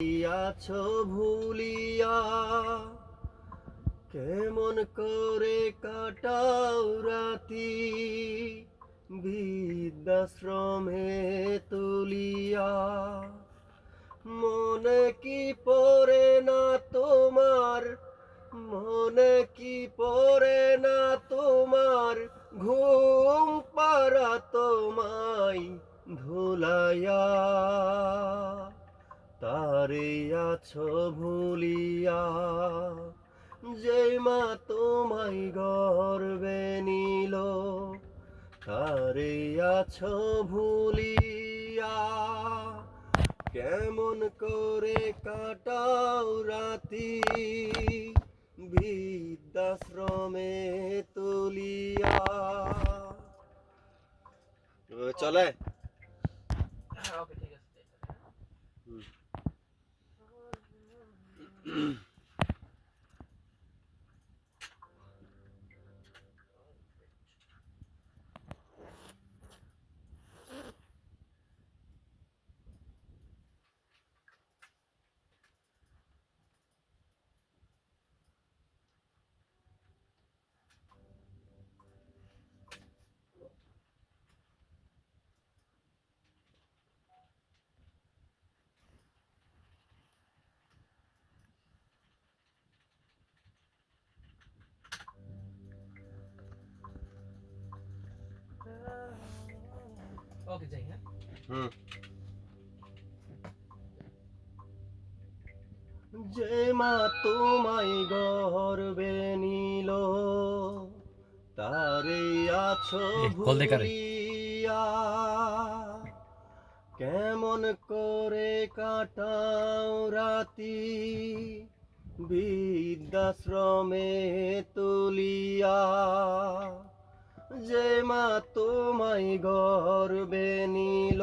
আছো ভুলিয়া। কেমন করে কাটাও রাতি, বৃদ্ধাশ্রমে তুলিয়া। মনে কি পড়ে না তোমার, মনে কি পড়ে না তোমার, ঘুম পারা তোমায় ধুলাইয়া। তারে আছো ভুলিয়া যে মা তোমায় গর্বে নিল, তারে আছো ভুলিয়া। কেমন করে কাটাও রাতি, বৃদ্ধাশ্রমে তুলিয়া। চলে। mm ওকে যাই হ্যাঁ হুম যে মা তোমায় গর্বে নিল তারে আছো। ভুলিয়া কেমন করে কাটাও রাতি বৃদ্ধাশ্রমে তুলিয়া যে মা তোমায় গর্বে নিল,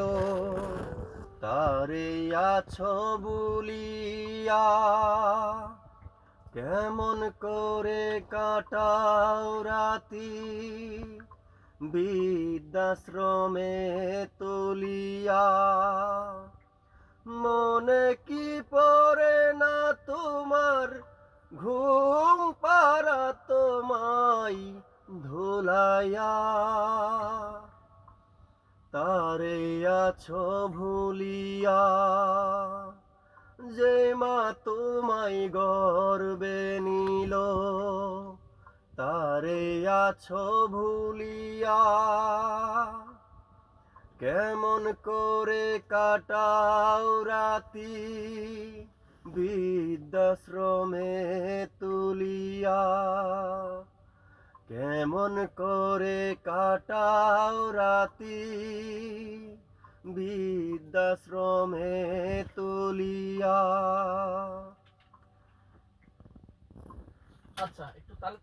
তারে আছো বলিয়া। কেমন করে কাটাও রাতি, বৃদ্ধাশ্রমে তুলিয়া। মনে কি পরে না তোমার ঘুম ধুলাইয়া তারে আছো ভুলিয়া, যে মা তোমায় গর্বে নিল, তারে আছো ভুলিয়া। কেমন করে কাটাও রাতি, বৃদ্ধাশ্রমে তুলিয়া। কেমন করে কাটাও রাতি? বৃদ্ধাশ্রমে তুলিয়া। আচ্ছা একটু তালে